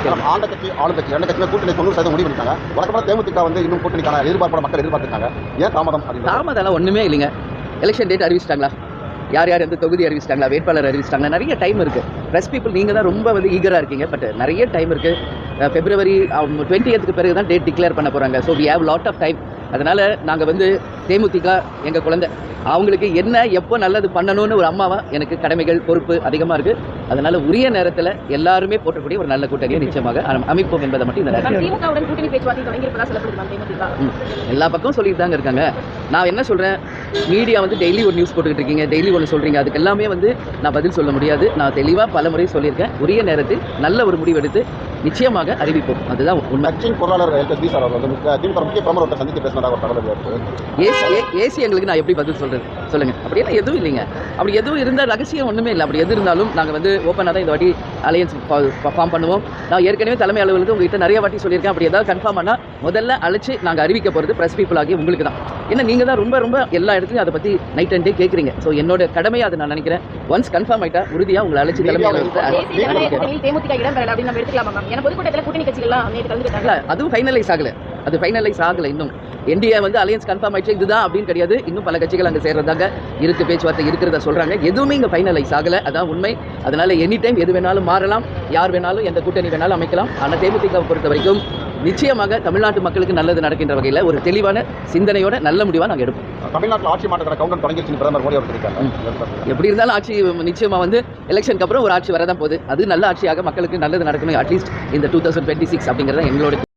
என்ன கேள்வி ஆண்ட கட்சி ஆளு கட்சி ரெண்டு கட்சியுமே கூட்டணி தொண்ணூறு சதவீதம் முடிவு பண்ணிட்டாங்க. வழக்கமான தேமுதிக வந்து இன்னும் கூட்டணிக்கான எதிர்பார்ப்போட மக்கள் எதிர்பார்த்திருக்காங்க. ஏன் தாமதம் அப்படின்னு ஒன்றுமே இல்லைங்க. எலெக்ஷன் டேட் அறிவிச்சிட்டாங்களா? யார் யார் எந்த தொகுதி அறிவிச்சிட்டாங்களா? வேட்பாளர் அறிவிச்சிட்டாங்களா? நிறைய டைம் இருக்குது ப்ரெஸ் பீப்புள் நீங்கள் தான் ரொம்ப வந்து ஈகராக இருக்கீங்க. பட் நிறைய டைம் இருக்குது பிப்ரவரி டுவெண்ட்டி எத்துக்கு பிறகு தான் டேட் டிக்ளேர் பண்ண போகிறாங்க so we have lot of time அதனால் நாங்கள் வந்து தேமுதிக எங்கள் குழந்தை அவங்களுக்கு என்ன எப்போ நல்லது பண்ணணும்னு ஒரு அம்மாவா எனக்கு கடமைகள் பொறுப்பு அதிகமாக இருக்குது அதனால் உரிய நேரத்தில் எல்லாருமே போட்டக்கூடிய ஒரு நல்ல கூட்டணியை நிச்சயமாக அமை- அமைப்போம் என்பதை மட்டும் இந்த நேரத்தில். எல்லா பக்கமும் சொல்லிட்டு தாங்க இருக்காங்க. நான் என்ன சொல்கிறேன் மீடியா வந்து டெய்லி ஒரு நியூஸ் போட்டுக்கிட்டு இருக்கீங்க. டெய்லி ஒன்று சொல்கிறீங்க அதுக்கு எல்லாமே வந்து நான் பதில் சொல்ல முடியாது. நான் தெளிவாக பல முறை சொல்லியிருக்கேன். உரிய நேரத்தில் நல்ல ஒரு முடிவெடுத்து நிச்சயமாக அறிவிப்போம். அதுதான் உண்மை. கட்சியின் பொருளாளர் சந்தித்து பேசினதாக ஒரு தகவல் இருக்கு? ஏசி ஏ- ஏசி எங்களுக்கு நான் எப்படி பதில் சொல்கிறது சொல்லுங்கள் அப்படியெல்லாம் எதுவும் இல்லைங்க. அப்படி எதுவும் இருந்தால் ரகசியம் ஒன்றுமே இல்லை. அப்படி எது இருந்தாலும் நாங்கள் வந்து ஓப்பனாக தான் இந்த வாட்டி அலையன்ஸ் ஃபார்ம் பண்ணுவோம். நான் ஏற்கனவே தலைமை அலுவலகத்துக்கு உங்ககிட்ட நிறைய வாட்டி சொல்லியிருக்கேன். அப்படி ஏதாவது கன்ஃபார்ம் ஆனால் முதல்ல அழைச்சு நாங்கள் அறிவிக்க போகிறது ப்ரெஸ் பீப்புள் ஆகி உங்களுக்கு தான். ஏன்னா நீங்கள் தான் ரொம்ப ரொம்ப எல்லா இடத்துலையும் அதை பற்றி நைட் அண்ட் டே கேட்குறீங்க ஸோ என்னோட கடமையை அதை நான் நினைக்கிறேன். ஒன்ஸ் கன்ஃபார்ம் ஆகிட்டா உறுதியாக உங்களை அழைச்சி தலைமை அலுவலகத்தை அதுவும் ஃபைனலைஸ் ஆகல. அது ஃபைனலைஸ் ஆகல இன்னும். என்டிஏ வந்து அலையன்ஸ் கன்ஃபார்ம் ஆயிடுச்சு. இதுதான் அப்படின்னு கிடையாது. இன்னும் பல கட்சிகள் அங்கே சேர்றதாங்க இருக்கு. பேச்சுவார்த்தை இருக்கிறத சொல்றாங்க. எதுவுமே இங்கே ஃபைனலைஸ் ஆகல. அதான் உண்மை. அதனால எனி டைம் எது வேணாலும் மாறலாம். யார் வேணாலும் எந்த கூட்டணி வேணாலும் அமைக்கலாம். ஆனால் தேமுதிக பொறுத்த வரைக்கும் நிச்சயமாக தமிழ்நாட்டு மக்களுக்கு நல்லது நடக்கின்ற வகையில் ஒரு தெளிவான சிந்தனையோட நல்ல முடிவாக நாங்கள் எடுப்போம். தமிழ்நாட்டில் ஆட்சி மாற்றக்கான கவுண்டன் தொடங்கிடுச்சு பிரதமர் மோடி அவர் சொல்லியிருக்காங்க எப்படி இருந்தாலும் ஆட்சி நிச்சயமாக வந்து எலெக்ஷனுக்கு அப்புறம் ஒரு ஆட்சி வரதான் போகுது. அது நல்ல ஆட்சியாக மக்களுக்கு நல்லது நடக்கணும் அட்லீஸ்ட் இந்த டூ தௌசண்ட் டுவெண்ட்டி சிக்ஸ் அப்படிங்கிறது எங்களோட